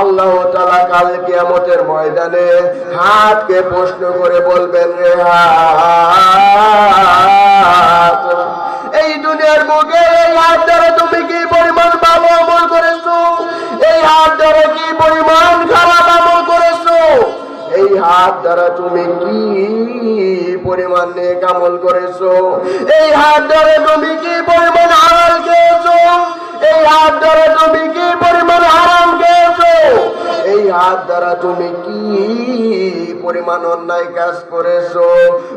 আল্লাহ তালা কাল কিয়ামতের ময়দানে হাতকে প্রশ্ন করে বলবেন রে এই দুনিয়ার বুকে এই হাত দ্বারা তুমি কি পরিমাণ ভালো আমল করেছ? এই হাত দ্বারা কি পরিমাণ খারাপ আমল করেছ? এই হাত দ্বারা তুমি কি পরিমাণ নেক আমল করেছ? এই হাত দ্বারা তুমি কি পরিমাণ হালাল খেয়েছো? এই হাত দ্বারা তুমি কি পরিমাণ হারাম হাত দ্বারা তুমি কি পরিমাণ অন্যায় কাজ করেছ?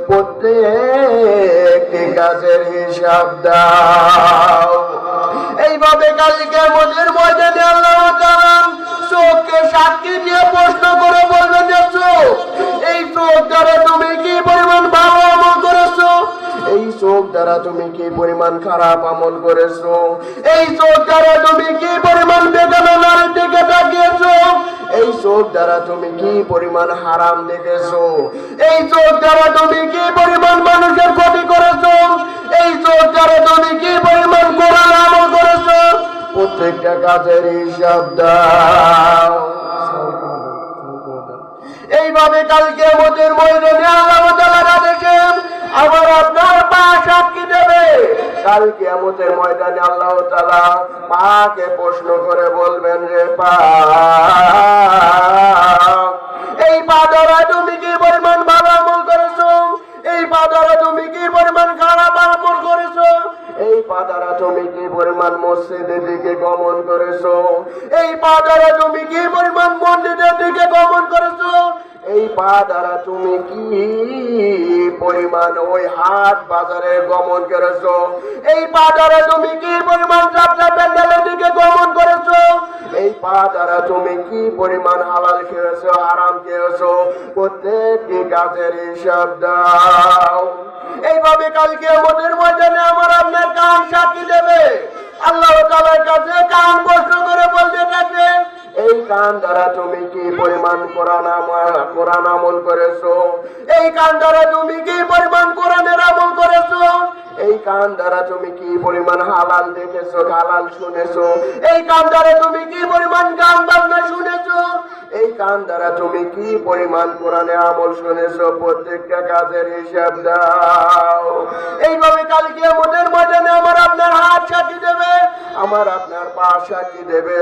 প্রত্যেকটি কাজের হিসাব দাও। এইভাবে কালকে মনের ময়দানে আল্লাহ তাআলা চোখকে সাক্ষী দিয়ে প্রশ্ন করে যে চোখ এই চোখ দ্বারা তুমি কি পরিমাণ ভালো চোখ দ্বারা তুমি কি পরিমাণ খারাপ আমল করেছ? এই চোখ দ্বারা তুমি কি পরিমাণ নারীর দিকে তাকিয়েছো? এই চোখ দ্বারা তুমি কি পরিমাণ হারাম দেখেছ? এই চোখ দ্বারা তুমি কি পরিমাণ মানুষের ক্ষতি করেছ? এই চোখ দ্বারা তুমি কি পরিমাণ কোরআন আমল করেছ? প্রত্যেকটা কাজের হিসাব দাও। এইভাবে কালকে আমাদের ময়দানে আল্লাহ তাআলার আদেশে আবার আপনার পা সাক্ষী দেবে। কালকে আমাদের ময়দানে আল্লাহ তাআলা পাকে প্রশ্ন করে বলবেন, রে পা, এই পা দ্বারা তুমি কি পরিমাণ ভালো আমল করেছ? এই পা দ্বারা তুমি কি পরিমাণ খারাপ আমল করেছ? এই পা দ্বারা তুমি কি পরিমাণ মসজিদের দিকে গমন করেছ? এই পা দ্বারা তুমি কি পরিমাণ মন্দিরের দিকে গমন করেছ? এই পা দ্বারা তুমি কি পরিমাণ? ওই হাট বাজারে গমন করেছ। এই পা দ্বারা তুমি কি পরিমাণ যাত্রা প্যান্ডেলের দিকে গমন করেছ? এই পা দ্বারা তুমি কি পরিমাণ হালাল খেয়েছো, হারাম খেয়েছো? প্রত্যেকটি কাজের হিসাব দাও। এইভাবে কালকে আমাদের ময়দানে আমার আপনার কান সাক্ষী দেবে। আল্লাহ তাআলার কাছে কান প্রশ্ন করে বলতে থাকবে, এই কান দ্বারা তুমি পরিমাণ কোরআন কোরআন আমল করেছ? এই কাণ্ডারে তুমি কি পরিমাণ কোরআনের আমল করেছ? এই কান দ্বারা তুমি কি পরিমাণ হালাল দেখেছ, হালাল শুনেছো? এই কান দ্বারা তুমি কি পরিমাণ গান বাজনা শুনেছো? এই কান দ্বারা তুমি কি পরিমাণ কোরআনে আমল শুনেছো? প্রত্যেকটা কাজের হিসাব দাও। এইভাবে কালকে আমাদের ময়দানে আমার আপনার হাত সাক্ষী দেবে, আমার আপনার পা সাক্ষী দেবে,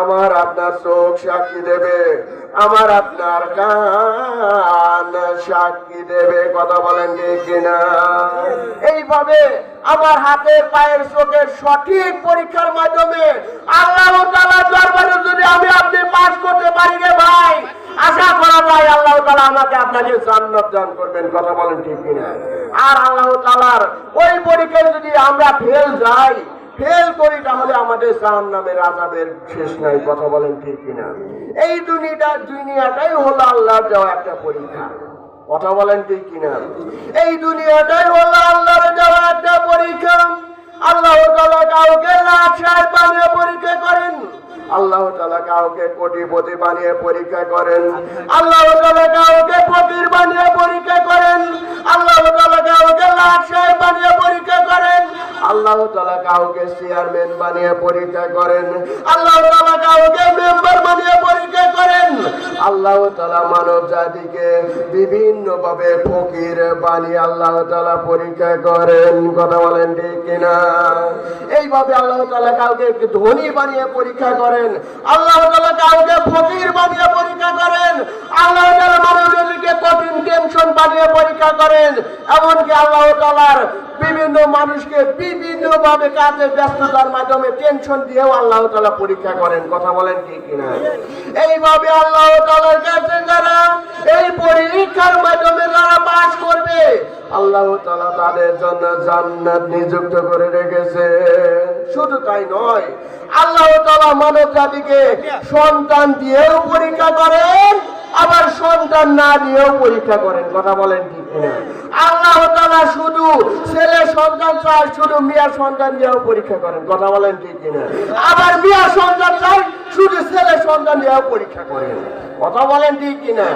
আমার আপনার চোখ সাক্ষী দেবে, আমার আপনার কান সাক্ষী দেবে। কথা বলেন কিনা? এইভাবে আমার হাতের পায়ের চোখের সঠিক পরীক্ষার মাধ্যমে আল্লাহ দরবারে যদি আমি আপনি পাস করতে পারি রে ভাই, আশা করা যায় আল্লাহ তাআলা আমাকে আপনাকে জান্নাত দান করবেন, কথা বলেন ঠিক কিনা? আর আল্লাহ তাআলার ওই পরীক্ষায় যদি আমরা ফেল যাই ফেল করি তাহলে আমাদের জাহান নামের আজাবের শেষ নাই, কথা বলেন ঠিক কিনা? এই দুনিয়াটা, দুনিয়াটাই হলো আল্লাহর দেওয়া একটা পরীক্ষা। কথা বলেন ঠিক কিনা? এই দুনিয়াটাই হলো আল্লাহর দেওয়া একটা পরীক্ষা। আল্লাহ তালা কাউকে সাহেব বানিয়ে পরীক্ষা করেন। আল্লাহ তালা কাউকে কোটিপতি বানিয়ে পরীক্ষা করেন। আল্লাহ তালা কাউকে ফকির বানিয়ে পরীক্ষা করেন। আল্লাহ তাআলা পরীক্ষা করেন। কথা বলেন ঠিক কিনা? এইভাবে আল্লাহ তাআলা কাউকে ধনী বানিয়ে পরীক্ষা করেন। আল্লাহ তাআলা কাউকে ফকির বানিয়ে পরীক্ষা করেন। আল্লাহ তাআলা মানব জাতিকে কঠিন টেনশন বানিয়ে পরীক্ষা করেন। এমনকি আল্লাহ তাআলার বিভিন্ন মানুষকে বিভিন্ন ভাবে কাজে ব্যস্ততার মাধ্যমে টেনশন দিয়েও আল্লাহ তাআলা পরীক্ষা করেন। কথা বলেন কি কিনা? এইভাবে আল্লাহ তাআলার কাছে যারা এই পরীক্ষার মাধ্যমে যারা পাশ করবে, আল্লাহ তাআলা তাদের জন্য জান্নাত নিযুক্ত করে রেখেছে। শুধু তাই নয়, আল্লাহ তাআলা মানব জাতিকে সন্তান দিয়েও পরীক্ষা করেন, আবার সন্তান না দিয়েও পরীক্ষা করেন। কথা বলেন ঠিক আল্লাহ শুধু ছেলে সন্তান চায়, শুধু মেয়া সন্তান দিয়েও পরীক্ষা করেন। কথা বলেন ঠিক কিনা? আবার মেয়া সন্তান চায়, শুধু ছেলে সন্তান দিয়েও পরীক্ষা করেন। কথা বলেন ঠিক কিনা?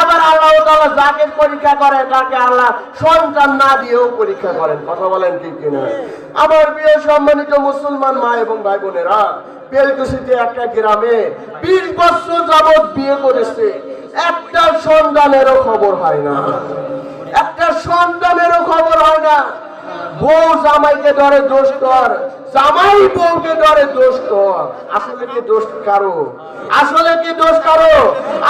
আবার আল্লাহ তাআলা যাকে পরীক্ষা করে, তাকে আল্লাহ সন্তান না দিয়েও পরীক্ষা করেন। কথা বলেন ঠিক কিনা? আমার প্রিয় সম্মানিত মুসলমান মা এবং ভাই বোনেরা বেলকুশিতে একটা গ্রামে বিশ বছর যাবৎ বিয়ে করেছে। একটা সন্তানেরও খবর হয় না। সন্তানেরও খবর হয় না। বউ জামাইকে ধরে দোষ কর, জামাই বউকে ধরে দোষ কর। আসলে কি দোষ কারও? আসলে কি দোষ কারও?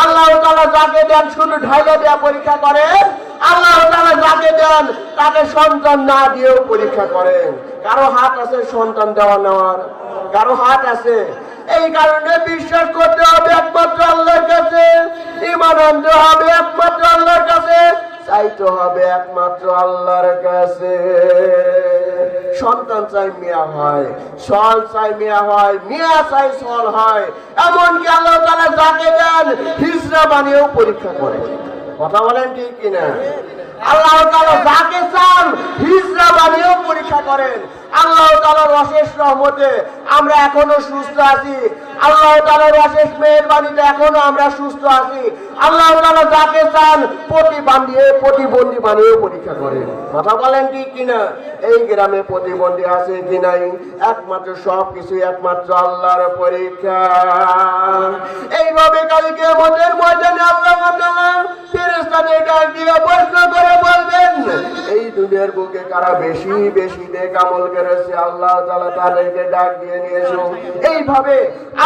আল্লাহ তাআলা যাকে দেন শুধু ঢাইলে দেয়া পরীক্ষা করেন। আল্লাহ তাআলা যাকে দেন তাকে সন্তান না দিয়েও পরীক্ষা করেন। কারও হাত আছে সন্তান দেওয়া নেওয়ার? কারও হাত আছে? এই কারণে বিশ্বাস করতে হবে একমাত্র আল্লাহর কাছে ইমান আনতে হবে একমাত্র আল্লাহর কাছে। চাইতে হবে একমাত্র আল্লাহর কাছে। সন্তান চাই মিয়া হয়, সল চাই মিয়া হয়, মিয়া চাই সল হয়। এমনকি আল্লাহ তারা যাকে দেন, হিজরা বানিয়েও পরীক্ষা করে। কথা বলেন ঠিক কিনা? আল্লাহ তাআলা যাকে চান, হিজরা বানিয়েও পরীক্ষা করেন। আল্লাহ আমরা এখনও সুস্থ আছি। বলেন একমাত্র সব কিছু একমাত্র আল্লাহর পরীক্ষা। এইভাবে কালকে আমাদের ময়দানে আল্লাহ প্রশ্ন করে বলবেন, এই দুনিয়ার বুকে কারা বেশি বেশি নেক আমল করেছে আল্লাহ তাআলা তাদেরকে ডাক দিয়ে নিয়ে এসো। এইভাবে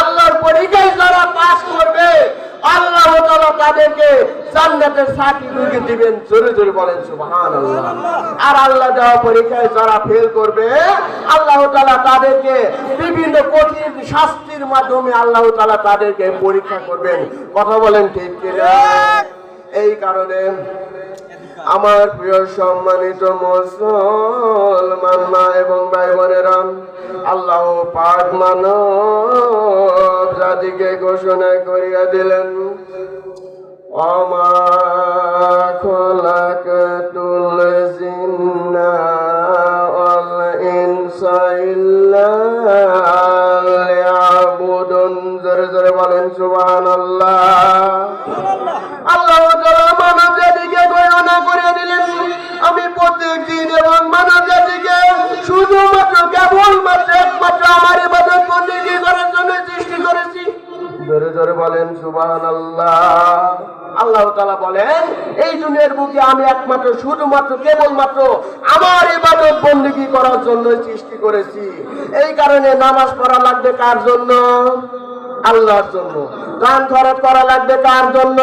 আল্লাহর পরীক্ষায় যারা পাস করবে আল্লাহ তাদেরকে জান্নাতের সার্টিফিকেট দিবেন। জোরে জোরে বলেন সুবহানাল্লাহ। আর আল্লাহ দেওয়া পরীক্ষায় যারা ফেল করবে আল্লাহ তাদেরকে বিভিন্ন কঠিন শাস্তির মাধ্যমে আল্লাহ তাআলা তাদেরকে পরীক্ষা করবেন। কথা বলেন ঠিক কিনা? এই কারণে আমার প্রিয় সম্মানিত মুসলমান মা এবং ভাই বোনেরা, আল্লাহ পাক মানব জাতিকে ঘোষণা করিয়া দিলেন অমা জোরে জোরে বলেন, সুবহানাল্লাহ। আমি একমাত্র, শুধুমাত্র, কেবলমাত্র আমার ইবাদত বন্দেগী করার জন্য সৃষ্টি করেছি। এই কারণে নামাজ পড়া লাগবে কার জন্য? আল্লাহর জন্য। দান খরচ করা লাগবে কার জন্য?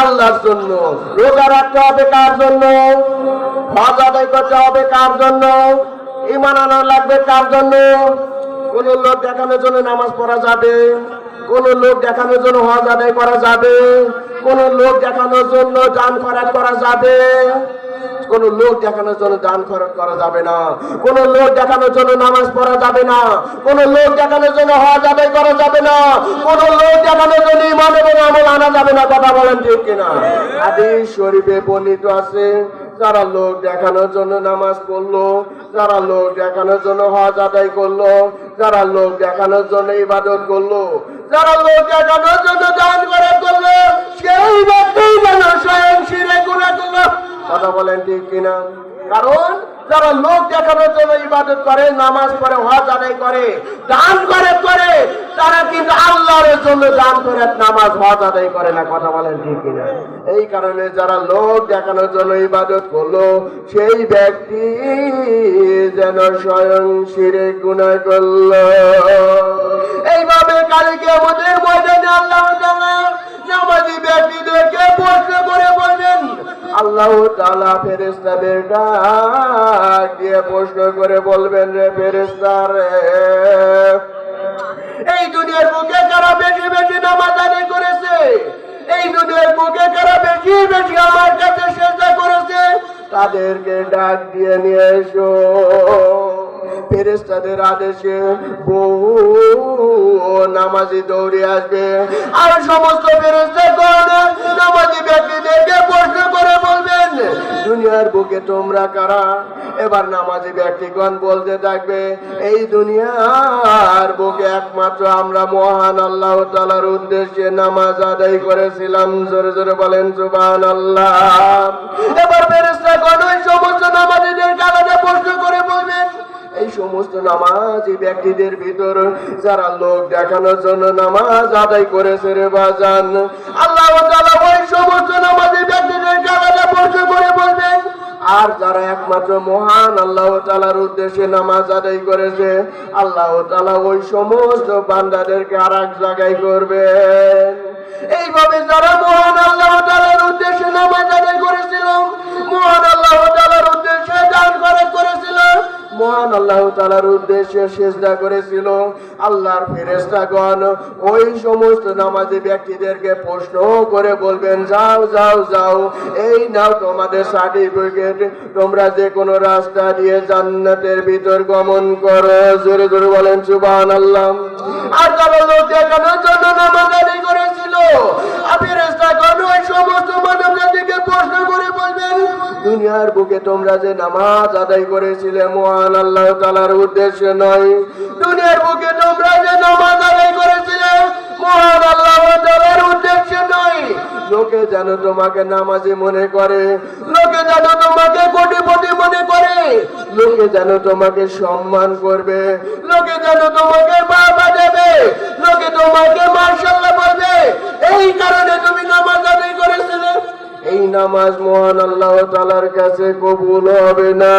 আল্লাহর জন্য। রোজা রাখতে হবে কার জন্য? হজ আদায় করতে হবে কার জন্য? ইমান আনা লাগবে কার জন্য? কোন লোক দেখানোর জন্য নামাজ পড়া যাবে। কোন লোক দেখানোর জন্য হজ আদায় করা যাবে। কোন লোক দেখানোর জন্য দান খরচ করা যাবে? কোন লোক দেখানোর জন্য দান খরচ করা যাবে না। কোন লোক দেখানোর জন্য নামাজ পড়া যাবে না। কোন লোক দেখানোর জন্য হওয়া যাবে করা যাবে না। কোন লোক দেখানোর জন্য ইমান এবং আমল আনা যাবে না। কথা বলেন ঠিক কিনা? আদি শরীফে বর্ণিত আছে যারা লোক দেখানোর জন্য নামাজ পড়ল, যারা লোক দেখানোর জন্য হজ আদায় করল, যারা লোক দেখানোর জন্য ইবাদত করল, যারা লোক দেখানোর জন্য দান করে করল সেই ব্যক্তি যেন স্বয়ং শিরে গুণা করল কথা বলেন ঠিক কিনা? কারণ যারা লোক দেখানোর জন্য ইবাদত করে, নামাজ পড়ে হজ আদায় করে, দান করে করে, তারা কিন্তু আল্লাহর জন্য দান করে, নামাজ হজ আদায় করে না। কথা বলেন ঠিক কিনা? এই কারণে যারা লোক দেখানোর জন্য ইবাদত করল, সেই ব্যক্তি যেন স্বয়ং শিরে গুণা করল। এইভাবে কালকে আমাদের ময়দানে আল্লাহ নামাজি ব্যক্তিদেরকে প্রশ্ন করে আল্লাহ তালা ফেরেস্তাদের ডাক দিয়ে প্রশ্ন করে বলবেন রে ফেরেস্তা রে। এই দুনিয়ার মুখে কারা বেশি বেশি নামাজ আদায় করেছে? এই দুনিয়ার মুখে কারা বেশি বেশি আমার কাছে চেষ্টা করেছে? তাদেরকে ডাক দিয়ে নিয়ে এসো। ফেরেস্তাদের আদেশে বহু নামাজি দৌড়ে আসবে। আর সমস্ত ফেরেস্তাগণ নামাজি ব্যক্তিদেরকে প্রশ্ন করে বলবেন, দুনিয়ার বুকে তোমরা কারা? এবার নামাজি ব্যক্তিগণ বলতে থাকবে, এই দুনিয়ার বুকে একমাত্র আমরা মহান আল্লাহ তালার উদ্দেশ্যে নামাজ আদায় করেছিলাম। জোরে জোরে বলেন সুবান আল্লাহ এবার ফেরেস্তাগণ ওই সমস্ত নামাজিদের সমস্ত নামাজি ব্যক্তিদের ভিতর যারা লোক দেখানোর জন্য নামাজ আদায় করেছে রে বাজান। আল্লাহ ওই সমস্ত নামাজি ব্যক্তিদের গালাটা বর্ষ করে বলবেন, আর যারা একমাত্র মহান আল্লাহ তালার উদ্দেশ্যে নামাজ আদায় করেছে, আল্লাহ তালা ওই সমস্ত বান্দাদেরকে আর এক জায়গায় করবেন। এইভাবে যারা মহান আল্লাহ তালার উদ্দেশ্যে নামাজ আদায় করেছিল, মহান আল্লাহ মহান আল্লাহ তালার উদ্দেশ্যে সেজদা করেছিল আল্লাহর ফেরেস্তাগণ ওই সমস্ত নামাজি ব্যক্তিদেরকে প্রশ্ন করে বলবেন, যাও যাও যাও, এই নাও তোমাদের সার্টিফিকেট তোমরা যে কোনো রাস্তা দিয়ে জান্নাতের ভিতর গমন করো। জোরে জোরে বলেন সুবান আল্লাহ আর তারা লোক দেখানোর জন্য নামাজ দুনিয়ার বুকে তোমরা যে নামাজ আদায় করেছিলে, মহান আল্লাহ তালার উদ্দেশ্যে নয়। দুনিয়ার বুকে তোমরা যে নামাজ আদায় করেছিলে, মহান আল্লাহ তালার উদ্দেশ্যে নয়। লোকে যেন তোমাকে নামাজি মনে করে, লোকে যেন তোমাকে কোটিপতি মনে করে, লোকে যেন তোমাকে সম্মান করবে, লোকে যেন তোমাকে বাবা দেবে লোকে তোমাকে মার্শাল্লাহ বলবে। এই কারণে তুমি নামাজ আদায় করেছিলে। এই নামাজ মহান আল্লাহ তালার কাছে কবুল হবে না।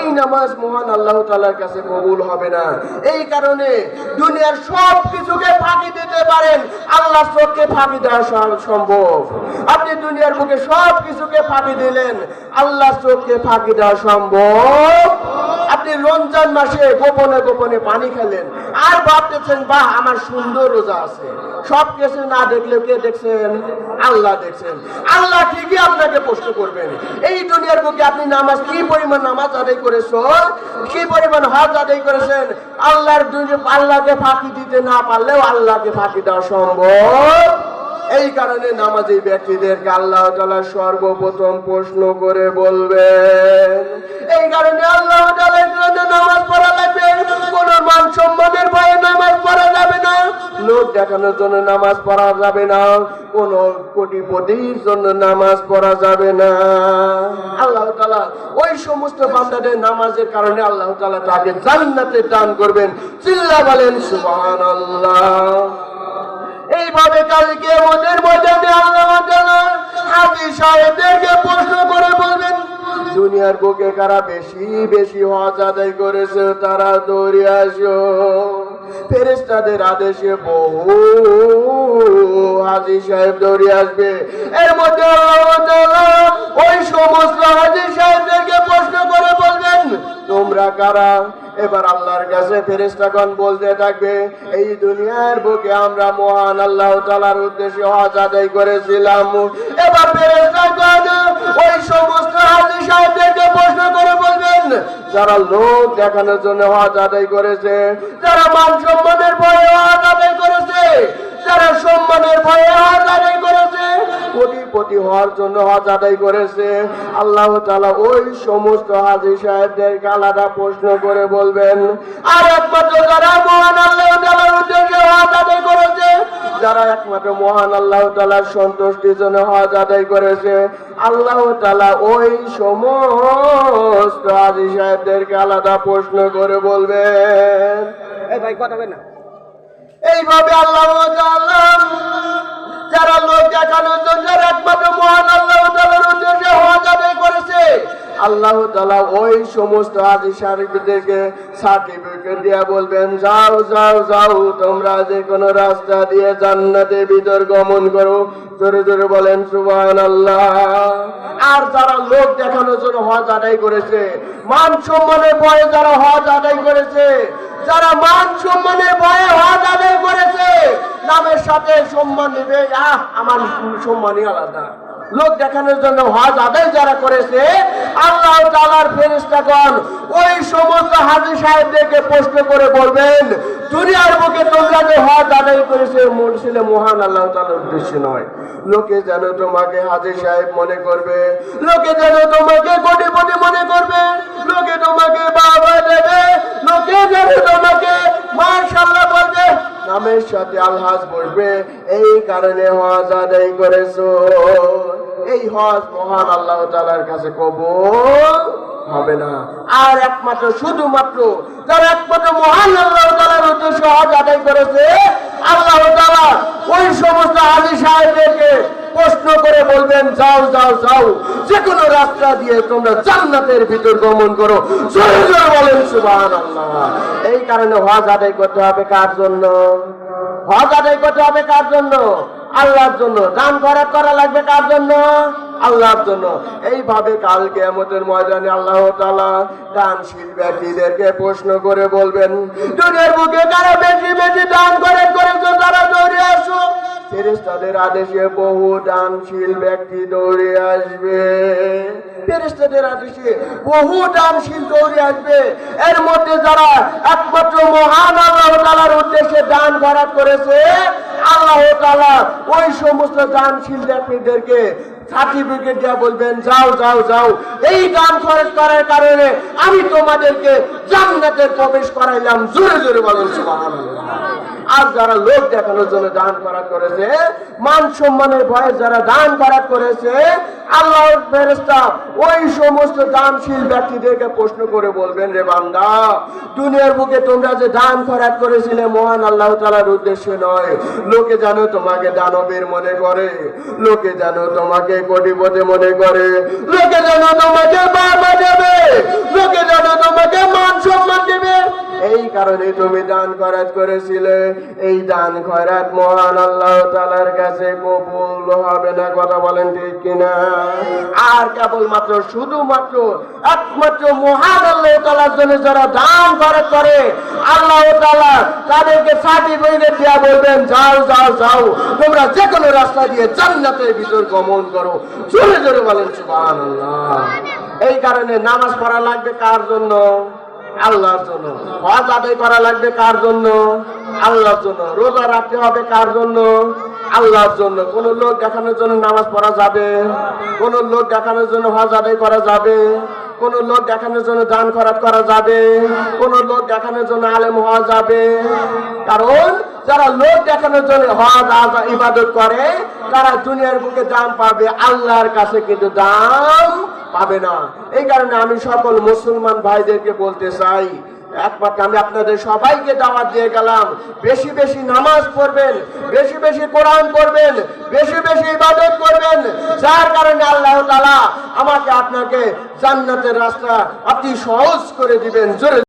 এই নামাজ মহান আল্লাহ তালার কাছে কবুল হবে না। এই কারণে দুনিয়ার সব কিছুকে ফাঁকি দিতে পারেন। আল্লাহ চোখকে ফাঁকি দেওয়া সম্ভব। আপনি দুনিয়ার বুকে সব কিছুকে ফাঁকি দিলেন। আল্লাহ চোখকে ফাঁকি দেওয়া সম্ভব। আপনি রমজান মাসে গোপনে গোপনে পানি খেলেন। আর ভাবতেছেন, বাহ, আমার সুন্দর রোজা আছে। সব কিছু না দেখলেও কে দেখছেন? আল্লাহ দেখছেন। আল্লাহ ঠিকই আপনাকে প্রশ্ন করবেন, এই দুনিয়ার বুকে আপনি নামাজ কি পরিমাণ নামাজ আদায় করেছ? কি পরিমাণ হজ আদায় করেছেন? আল্লাহর আল্লাহকে ফাঁকি দিতে না পারলেও আল্লাহকে ফাঁকি দেওয়া সম্ভব। এই কারণে নামাজি ব্যক্তিদেরকে আল্লাহ তালা সর্বপ্রথম প্রশ্ন করে বলবেন, এই কারণে আল্লাহ দেখানোর জন্য নামাজ পড়া যাবে না। কোন কোটিপতির জন্য নামাজ পড়া যাবে না। আল্লাহ তালা ওই সমস্ত বান্দাদের নামাজের কারণে আল্লাহ তালা তাকে জান্নাতে দান করবেন। চিল্লা বলেন সুবহান এইভাবে কালকে ওদের ময়দানে আল্লাহ তাআলা হাজি সাহেবদেরকে প্রশ্ন করে বলবেন, দুনিয়ার বুকে কারা বেশি বেশি হজ আদায় করেছে তারা দৌড়ে আসো। ফেরেস্তাদের আদেশে বহু হাজি সাহেব দৌড়ে আসবে। এর মধ্যে ওই সমস্ত হাজি সাহেবদেরকে প্রশ্ন করে তোমরা কারা? এবার আল্লাহর কাছে ফেরেস্তাগণ বলতে থাকবে, এই দুনিয়ার বুকে আমরা মহান আল্লাহ তালার উদ্দেশ্যে হজ আদায় করেছিলাম। এবার ফেরেস্তাগণ ওই সমস্ত হাজি সাহেবদেরকে প্রশ্ন করে বলবেন, যারা লোক দেখানোর জন্য হজ আদায় করেছে, যারা মান সম্মানের ভয়ে হজ আদায় করেছে, যারা সম্মানের ভয়ে হজ আদায় কোটিপতি হওয়ার জন্য হজ আদায় করেছে। আল্লাহ তাআলা ওই সমস্ত হাজি সাহেবদেরকে আলাদা প্রশ্ন করে বলবেন, আর একমাত্র যারা মহান আল্লাহ তাআলার উদ্দেশ্যে হজ আদায় করেছে, যারা একমাত্র মহান আল্লাহ তাআলার সন্তুষ্টির জন্য হজ আদায় করেছে, আল্লাহ তাআলা ওই সমস্ত হাজি সাহেবদেরকে আলাদা প্রশ্ন করে বলবেন। ভাই, কথা না। এইভাবে আল্লাহ যারা লোক দেখানোর জন্য আল্লাহ তাআলা ওই সমস্ত হাজি সাহেবদেরকে সার্টিফিকেট দিয়ে বলবেন, যাও যাও যাও, তোমরা যে কোনো রাস্তা দিয়ে জান্নাতে ভিতর গমন করো। জোরে জোরে বলেন, সুবহানাল্লাহ। আর যারা লোক দেখানোর জন্য হজ আদায় করেছে, মান সম্মানের ভয়ে যারা হজ আদায় করেছে, যারা মান সম্মানের ভয়ে হজ আদায় করেছে, নামের সাথে সম্মান নেবে, আহ, আমার সম্মানই আলাদা। লোক দেখানোর জন্য হজ আদায় যারা করেছে আল্লাহ তালার ফেরিস্তাগণ ওই সমস্ত হাজি সাহেবদেরকে প্রশ্ন করে বলবেন, দুনিয়ার বুকে তোমরা যে হজ আদায় করেছে মন ছিল মহান আল্লাহ তালার উদ্দেশ্য নয়। লোকে যেন তোমাকে হাজি সাহেব মনে করবে, লোকে যেন তোমাকে কোটিপতি মনে করবে, লোকে তোমাকে বাবা দেবে, লোকে যেন তোমাকে মাশাল্লাহ বলবে নামের সাথে আলহাজ বসবে। এই কারণে হজ আদায় করেছ। এই হজ মহান আল্লাহ তালার কাছে কবল হবে না। আর একমাত্র, শুধুমাত্র, যারা একমাত্র মহান আল্লাহ তালার উদ্দেশ্য হজ আদায় করেছে, আল্লাহ তালা ওই সমস্ত আলী সাহেবদেরকে প্রশ্ন করে বলবেন, যাও যাও যাও যে কোনো রাস্তা দিয়ে তোমরা জান্নাতের ভিতর গমন করো। জোরে জোরে বলেন আল্লাহ এই কারণে হজ আদায় করতে হবে কার জন্য? হজ আদায় করতে হবে কার জন্য? আল্লাহর জন্য। দান খরচ করা লাগবে কার জন্য? আল্লাহর জন্য। এইভাবে কাল কেয়ামতের ময়দানে আল্লাহ তাআলা দানশীল ব্যক্তিদেরকে প্রশ্ন করে বলবেন দুনিয়ার বুকে কারা বেশি বেশি দান করে করেছ তারা দৌড়ে আসো ফেরেশতাদের আদেশে বহু দানশীল ব্যক্তি দৌড়ে আসবে। ফেরেস্তাদের আদেশে বহু দানশীল দৌড়ে আসবে। এর মধ্যে যারা একমাত্র মহান আল্লাহ তালার উদ্দেশ্যে দান ভরাট করেছে, আল্লাহ তালা ওই সমস্ত দানশীল ব্যক্তিদেরকে সার্টিফিকেট দিয়ে বলবেন, যাও যাও যাও। এই দাম খরচ করার কারণে আমি তোমাদেরকে জান্নাতে প্রবেশ করাইলাম। জোরে জোরে বলেন আর যারা লোক দেখানোর জন্য দান করা করেছে, মান সম্মানের ভয়ে যারা দান করা করেছে আল্লাহর ওই সমস্ত দানশীল ব্যক্তিদেরকে প্রশ্ন করে বলবেন, রে বান্দা, দুনিয়ার বুকে তোমরা যে দান করেছিলে, মহান আল্লাহ তাআলার উদ্দেশ্যে নয়। লোকে জানো তোমাকে দানবীর মনে করে, লোকে জানো তোমাকে কোটিপতি মনে করে, লোকে জানো তোমাকে বাবা দেবে, লোকে জানো তোমাকে মান সম্মান এই কারণে তুমি দান খরচ করেছিলে। এই দান খয়রাত মহান আল্লাহ তাআলার কাছে কবুল হবে না, কথা বলেন ঠিক কিনা? আর কেবলমাত্র, শুধুমাত্র, একমাত্র মহান আল্লাহ তাআলার জন্য যারা দান খরচ করে, আল্লাহ তাআলা তাদেরকে সার্টিফিকেট দিয়া বলবেন, যাও যাও যাও, তোমরা যে কোনো রাস্তা দিয়ে জান্নাতের ভিতর গমন করো। জোরে জোরে বলেন, সুবহানাল্লাহ। এই কারণে নামাজ পড়া লাগবে কার জন্য? আল্লাহর জন্য। হজ আদায় করা লাগবে কার জন্য? আল্লাহর জন্য। রোজা রাখতে হবে কার জন্য? আল্লাহর জন্য। কোন লোক দেখানোর জন্য নামাজ পড়া যাবে। কোন লোক দেখানোর জন্য হজ আদায় করা যাবে। কোন লোক দেখানোর জন্য দান খরচ করা যাবে। কোন লোক দেখানোর জন্য আলেম হওয়া যাবে। কারণ যারা লোক দেখানোর জন্য হজ ইবাদত করে, তারা দুনিয়ার বুকে দাম পাবে। আল্লাহর কাছে কিন্তু দাম পাবে না। এই কারণে আমি সকল মুসলমান ভাইদেরকে বলতে চাই একমাত্র আমি আপনাদের সবাইকে দাওয়াত দিয়ে গেলাম। বেশি বেশি নামাজ পড়বেন, বেশি বেশি কোরআন করবেন বেশি বেশি ইবাদত করবেন। যার কারণে আল্লাহ তালা আমাকে আপনাকে জান্নাতের রাস্তা আপনি সহজ করে দিবেন। জোরে